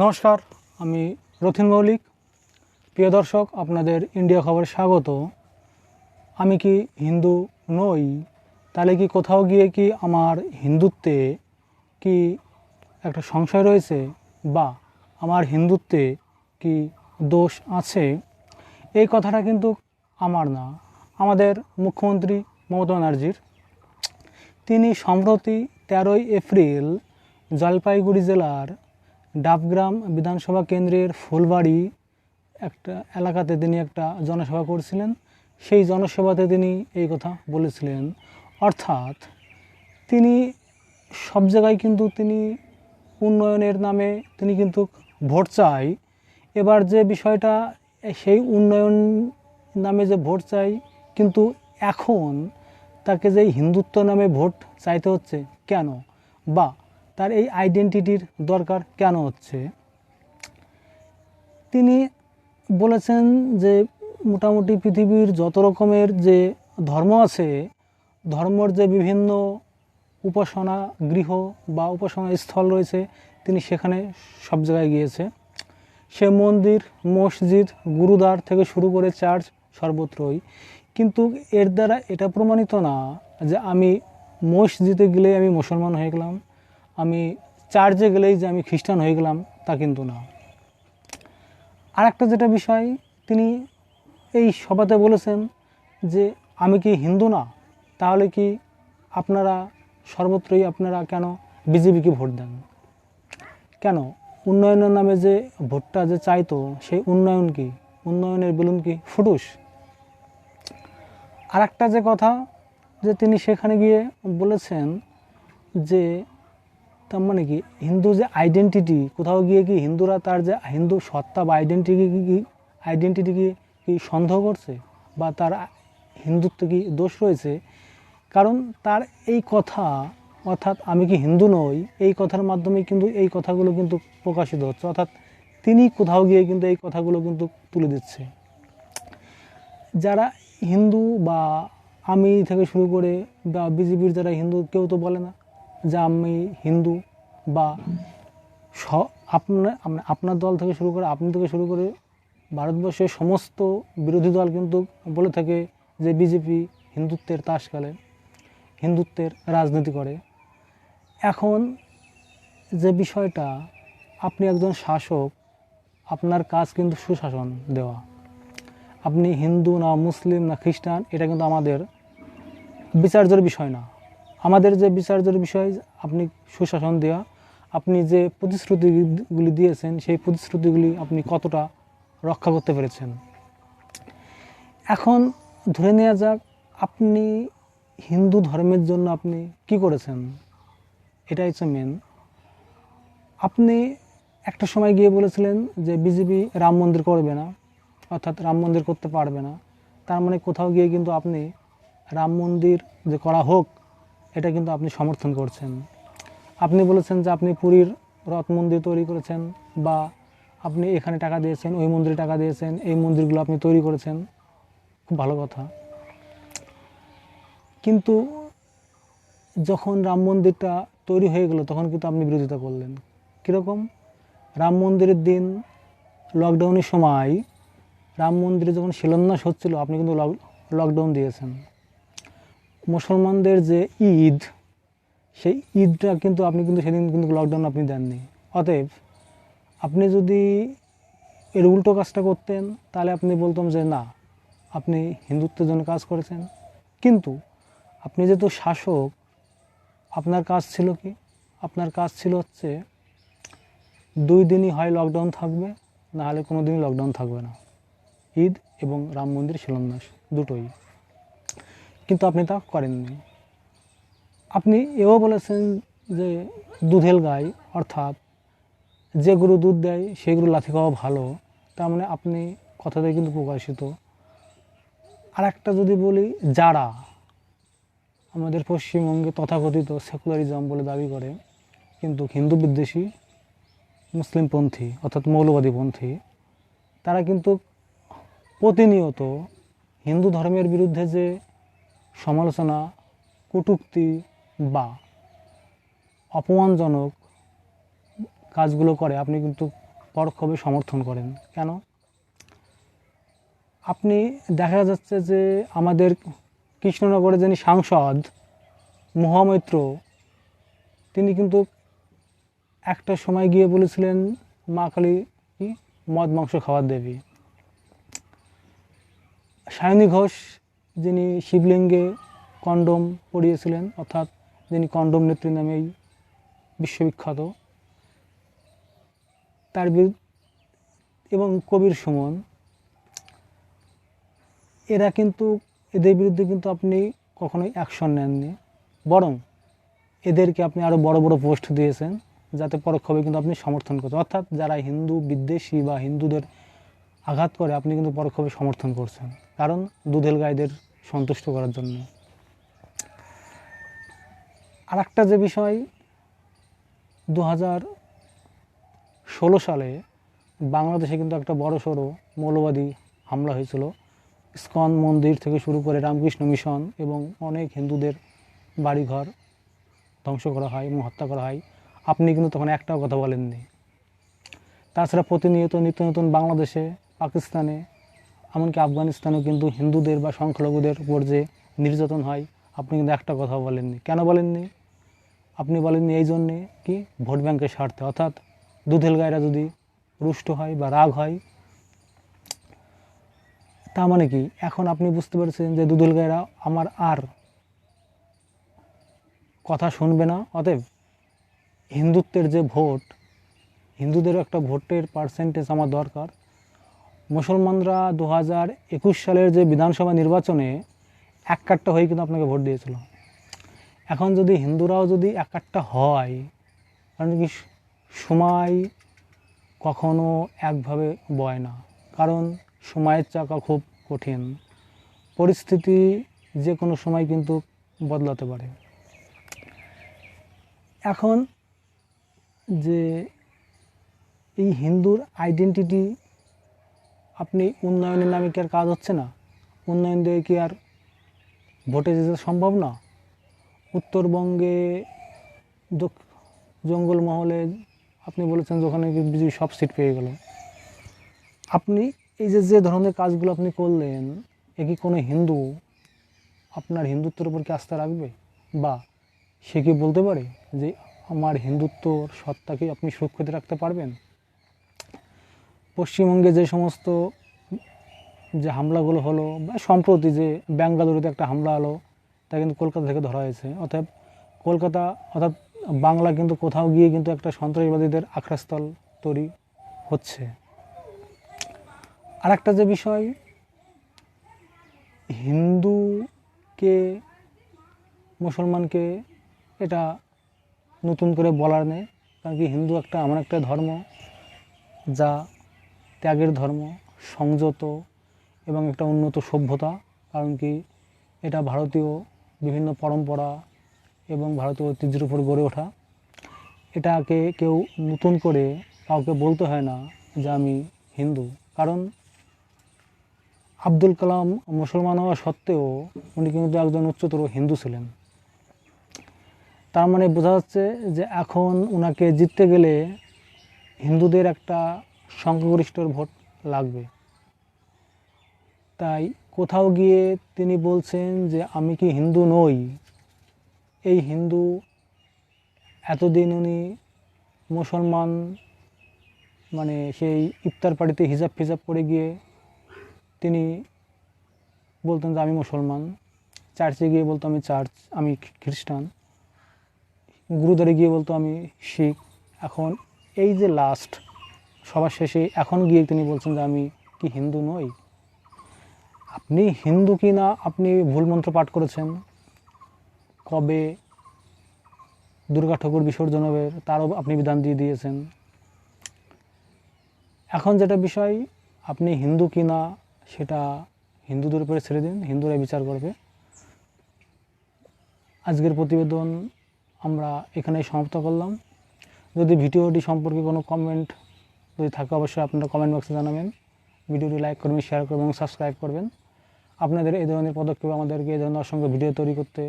নমস্কার, আমি রথিন মৌলিক। প্রিয় দর্শক, আপনাদের ইন্ডিয়া খবর স্বাগত। আমি কি হিন্দু নই? তাহলে কি কোথাও গিয়ে কি আমার হিন্দুত্বে কি একটা সংশয় রয়েছে? বা আমার হিন্দুত্বে কি দোষ আছে? এই কথাটা কিন্তু আমার না। আমাদের মুখ্যমন্ত্রী মমতা ব্যানার্জির। তিনি সম্প্রতি তেরোই এপ্রিল জলপাইগুড়ি জেলার ডাবগ্রাম বিধানসভা কেন্দ্রের ফুলবাড়ি একটা এলাকাতে তিনি একটা জনসভা করছিলেন। সেই জনসভাতে তিনি এই কথা বলেছিলেন। অর্থাৎ তিনি সব জায়গায় কিন্তু তিনি উন্নয়নের নামে তিনি কিন্তু ভোট চাই। এবার যে বিষয়টা, সেই উন্নয়ন নামে যে ভোট চাই, কিন্তু এখন তাকে যে হিন্দুত্ব নামে ভোট চাইতে হচ্ছে কেন? বা তার এই আইডেন্টিটির দরকার কেন হচ্ছে? তিনি বলেছেন যে মোটামুটি পৃথিবীর যত রকমের যে ধর্ম আছে, ধর্মর যে বিভিন্ন উপাসনা গৃহ বা উপাসনা স্থল রয়েছে, তিনি সেখানে সব জায়গায় গিয়েছে। সে মন্দির, মসজিদ, গুরুদ্বার থেকে শুরু করে চার্চ সর্বত্রই। কিন্তু এর দ্বারা এটা প্রমাণিত না যে আমি মসজিদে গেলেই আমি মুসলমান হয়ে গেলাম। আমি চার্চে গেলেই যে আমি খ্রিস্টান হয়ে গেলাম, তা কিন্তু না। আর একটা যেটা বিষয়, তিনি এই সভাতে বলেছেন যে, আমি কি হিন্দু না? তাহলে কি আপনারা সর্বত্রই আপনারা কেন বিজেপিকে ভোট দেন? কেন? উন্নয়নের নামে যে ভোটটা যে চাইতো, সেই উন্নয়ন কি? উন্নয়নের বেলুন কি ফুটুস? আর একটা যে কথা, যে তিনি সেখানে গিয়ে বলেছেন যে তার মানে কি? হিন্দু যে আইডেন্টিটি কোথাও গিয়ে কি হিন্দুরা তার যে হিন্দু সত্তা বা আইডেন্টিটি কি আইডেন্টিটিকে কি সন্দেহ করছে? বা তার হিন্দুত্ব কি দোষ রয়েছে? কারণ তার এই কথা, অর্থাৎ আমি কি হিন্দু নই, এই কথার মাধ্যমে কিন্তু এই কথাগুলো কিন্তু প্রকাশিত হচ্ছে। অর্থাৎ তিনি কোথাও গিয়ে কিন্তু এই কথাগুলো কিন্তু তুলে দিচ্ছে। যারা হিন্দু বা আমি থেকে শুরু করে বা বিজেপির যারা হিন্দু, কেউ তো বলে না। যে আমি হিন্দু বা স আপনার আপনার দল থেকে শুরু করে আপনি থেকে শুরু করে ভারতবর্ষের সমস্ত বিরোধী দল কিন্তু বলে থাকে যে বিজেপি হিন্দুত্বের তাস খেলে হিন্দুত্বের রাজনীতি করে। এখন যে বিষয়টা, আপনি একজন শাসক, আপনার কাজ কিন্তু সুশাসন দেওয়া। আপনি হিন্দু না মুসলিম না খ্রিস্টান, এটা কিন্তু আমাদের বিচার্যের বিষয় না। আমাদের যে বিচার্যের বিষয়, আপনি সুশাসন দেওয়া আপনি যে প্রতিশ্রুতিগুলি দিয়েছেন, সেই প্রতিশ্রুতিগুলি আপনি কতটা রক্ষা করতে পেরেছেন? এখন ধরে নেওয়া যাক, আপনি হিন্দু ধর্মের জন্য আপনি কি করেছেন? এটা হচ্ছে মেন আপনি একটা সময় গিয়ে বলেছিলেন যে বিজেপি রাম মন্দির করবে না, অর্থাৎ রাম মন্দির করতে পারবে না। তার মানে কোথাও গিয়ে কিন্তু আপনি রাম মন্দির যে করা হোক এটা কিন্তু আপনি সমর্থন করছেন। আপনি বলেছেন যে আপনি পুরীর রথ মন্দির তৈরি করেছেন বা আপনি এখানে টাকা দিয়েছেন, ওই মন্দিরে টাকা দিয়েছেন, এই মন্দিরগুলো আপনি তৈরি করেছেন। খুব ভালো কথা। কিন্তু যখন রাম মন্দিরটা তৈরি হয়ে গেল, তখন কিন্তু আপনি বিরোধিতা করলেন। কীরকম? রাম মন্দিরের দিন লকডাউনের সময় রাম মন্দিরে যখন শিলান্যাস হচ্ছিল, আপনি কিন্তু লক- লকডাউন দিয়েছেন। মুসলমানদের যে ঈদ, সেই ঈদটা কিন্তু আপনি কিন্তু সেদিন কিন্তু লকডাউন আপনি দেননি। অতএব আপনি যদি এর উল্টো কাজটা করতেন, তাহলে আপনি বলতাম যে না, আপনি হিন্দুত্বের জন্য কাজ করেছেন। কিন্তু আপনি যেহেতু শাসক, আপনার কাজ ছিল কি? আপনার কাজ ছিল হচ্ছে দুই দিনই হয় লকডাউন থাকবে, না হলে কোনো দিনই লকডাউন থাকবে না। ঈদ এবং রাম মন্দির শিলান্যাস, দুটোই। কিন্তু আপনি তা করেননি। আপনি এও বলেছেন যে দুধেল গাই, অর্থাৎ যে গরু দুধ দেয়, সেই গরু লাথি খাওয়া ভালো। তার মানে আপনি কথাটাই কিন্তু প্রকাশিত। আর একটা যদি বলি, যারা আমাদের পশ্চিমবঙ্গে তথাকথিত সেকুলারিজম বলে দাবি করে, কিন্তু হিন্দু বিদ্বেষী মুসলিমপন্থী অর্থাৎ মৌলবাদীপন্থী তারা কিন্তু প্রতিনিয়ত হিন্দু ধর্মের বিরুদ্ধে যে সমালোচনা, কটূক্তি বা অপমানজনক কাজগুলো করে, আপনি কিন্তু পরোক্ষভাবে সমর্থন করেন। কেন? আপনি দেখা যাচ্ছে যে আমাদের কৃষ্ণনগরে যিনি সাংসদ, মহামৈত্র, তিনি কিন্তু একটা সময় গিয়ে বলেছিলেন, মা কালী মদ, মাংস খাওয়ার দেবী। সায়নী ঘোষ যিনি শিবলিঙ্গে কন্ডম পরিয়েছিলেন অর্থাৎ যিনি কন্ডম নেত্রী নামেই বিশ্ববিখ্যাত, তার এবং কবির সুমন, এরা কিন্তু, এদের বিরুদ্ধে কিন্তু আপনি কখনোই অ্যাকশন নেননি। বরং এদেরকে আপনি আরও বড় বড় পোস্ট দিয়েছেন, যাতে পরোক্ষভাবে কিন্তু আপনি সমর্থন করছেন অর্থাৎ যারা হিন্দু বিদ্বেষী বা হিন্দুদের আঘাত করে, আপনি কিন্তু পরোক্ষভাবে সমর্থন করছেন। কারণ দুধেল গাইদের সন্তুষ্ট করার জন্য। আর একটা যে বিষয় দু ষোলো সালে বাংলাদেশে কিন্তু একটা বড় সড়ো মৌলবাদী হামলা হয়েছিল। ইস্কন মন্দির থেকে শুরু করে রামকৃষ্ণ মিশন এবং অনেক হিন্দুদের বাড়িঘর ধ্বংস করা হয়, এবং হত্যা করা হয়। আপনি কিন্তু তখন একটাও কথা বলেননি। তাছাড়া প্রতিনিয়ত নিত্য নতুন বাংলাদেশে, পাকিস্তানে এমনকি আফগানিস্তানেও কিন্তু হিন্দুদের বা সংখ্যালঘুদের উপর যে নির্যাতন হয়, আপনি কিন্তু একটা কথা বলেননি। কেন বলেননি? আপনি বলেননি এই জন্যে কি ভোট ব্যাংকের স্বার্থে? অর্থাৎ দুধেল গায়েরা যদি রুষ্ট হয় বা রাগ হয় তা মানে কি? এখন আপনি বুঝতে পারছেন যে দুধেল গায়েরা আমার আর কথা শুনবে না, অতএব হিন্দুত্বের যে ভোট, হিন্দুদেরও একটা ভোটের পার্সেন্টেজ আমার দরকার। মুসলমানরা দু হাজার একুশ সালের যে বিধানসভা নির্বাচনে এক কাট্টা হয়ে কিন্তু আপনাকে ভোট দিয়েছিল। এখন যদি হিন্দুরাও যদি এক কাট্টা হয় কারণ কি সময় কখনো একভাবে বয় না? কারণ সময়ের চাকা খুব কঠিন। পরিস্থিতি যে কোনো সময় কিন্তু বদলাতে পারে। এখন যে এই হিন্দুর আইডেন্টিটি আপনি উন্নয়নের নামে কি আর কাজ হচ্ছে না? উন্নয়ন দিয়ে কি আর ভোটে যেতে সম্ভব না? উত্তরবঙ্গে জঙ্গলমহলে আপনি বলেছেন ওখানে বিজেপি সব সিট পেয়ে গেল। আপনি এই যে যে ধরনের কাজগুলো আপনি করলেন, এ কি কোনো হিন্দু? আপনার হিন্দুত্বের উপর কি আস্থা রাখবে? বা সে কি বলতে পারে যে আমার হিন্দুত্বর সত্তাকে আপনি সুরক্ষিত রাখতে পারবেন? পশ্চিমবঙ্গে যে সমস্ত যে হামলাগুলো হলো, বা সম্প্রতি যে ব্যাঙ্গালুরুতে একটা হামলা হলো, তা কিন্তু কলকাতা থেকে ধরা হয়েছে। অর্থাৎ কলকাতা, অর্থাৎ বাংলা কিন্তু কোথাও গিয়ে কিন্তু একটা সন্ত্রাসবাদীদের আখড়াস্থল তৈরি হচ্ছে। আর একটা যে বিষয়, হিন্দুকে, মুসলমানকে এটা নতুন করে বলার নেই, কারণ কি হিন্দু একটা এমন একটা ধর্ম যা ত্যাগের ধর্ম, সংযত এবং একটা উন্নত সভ্যতা, কারণ কি এটা ভারতীয় বিভিন্ন পরম্পরা এবং ভারতীয় ঐতিহ্যের উপর গড়ে ওঠা। এটাকে কেউ নতুন করে কাউকে বলতে হয় না যে আমি হিন্দু। কারণ আব্দুল কালাম মুসলমান হওয়া সত্ত্বেও উনি কিন্তু একজন উচ্চতর হিন্দু ছিলেন। তার মানে বোঝা যাচ্ছে যে এখন ওনাকে জিততে গেলে হিন্দুদের একটা সংখ্যাগরিষ্ঠর ভোট লাগবে। তাই কোথাও গিয়ে তিনি বলছেন যে, আমি কি হিন্দু নই? এই হিন্দু এতদিন উনি মুসলমান মানে সেই ইফতার পার্টিতে হিজাব ফিজাব পরে গিয়ে তিনি বলতেন যে, আমি মুসলমান। চার্চে গিয়ে বলতো, আমি চার্চ, আমি খ্রিস্টান। গুরুদ্বারে গিয়ে বলতো, আমি শিখ। এখন এই যে লাস্ট সবার শেষে এখন গিয়ে তিনি বলছেন যে আমি কি হিন্দু নই? আপনি হিন্দু কি না? আপনি ভুল মন্ত্র পাঠ করেছেন। কবে দুর্গা ঠাকুর বিসর্জন হবে, তারও আপনি বিধান দিয়ে দিয়েছেন। এখন যেটা বিষয়, আপনি হিন্দু কি না, সেটা হিন্দুদের উপরে ছেড়ে দিন হিন্দুরা বিচার করবে। আজকের প্রতিবেদন আমরা এখানেই সমাপ্ত করলাম। যদি ভিডিওটি সম্পর্কে কোনো কমেন্ট যদি থাকে অবশ্যই আপনারা কমেন্ট বক্সে জানাবেন। ভিডিওটি লাইক করবেন শেয়ার করবেন এবং সাবস্ক্রাইব করবেন। আপনাদের এই ধরনের পদক্ষেপ আমাদেরকে এই ধরনের অসংখ্য ভিডিও তৈরি করতে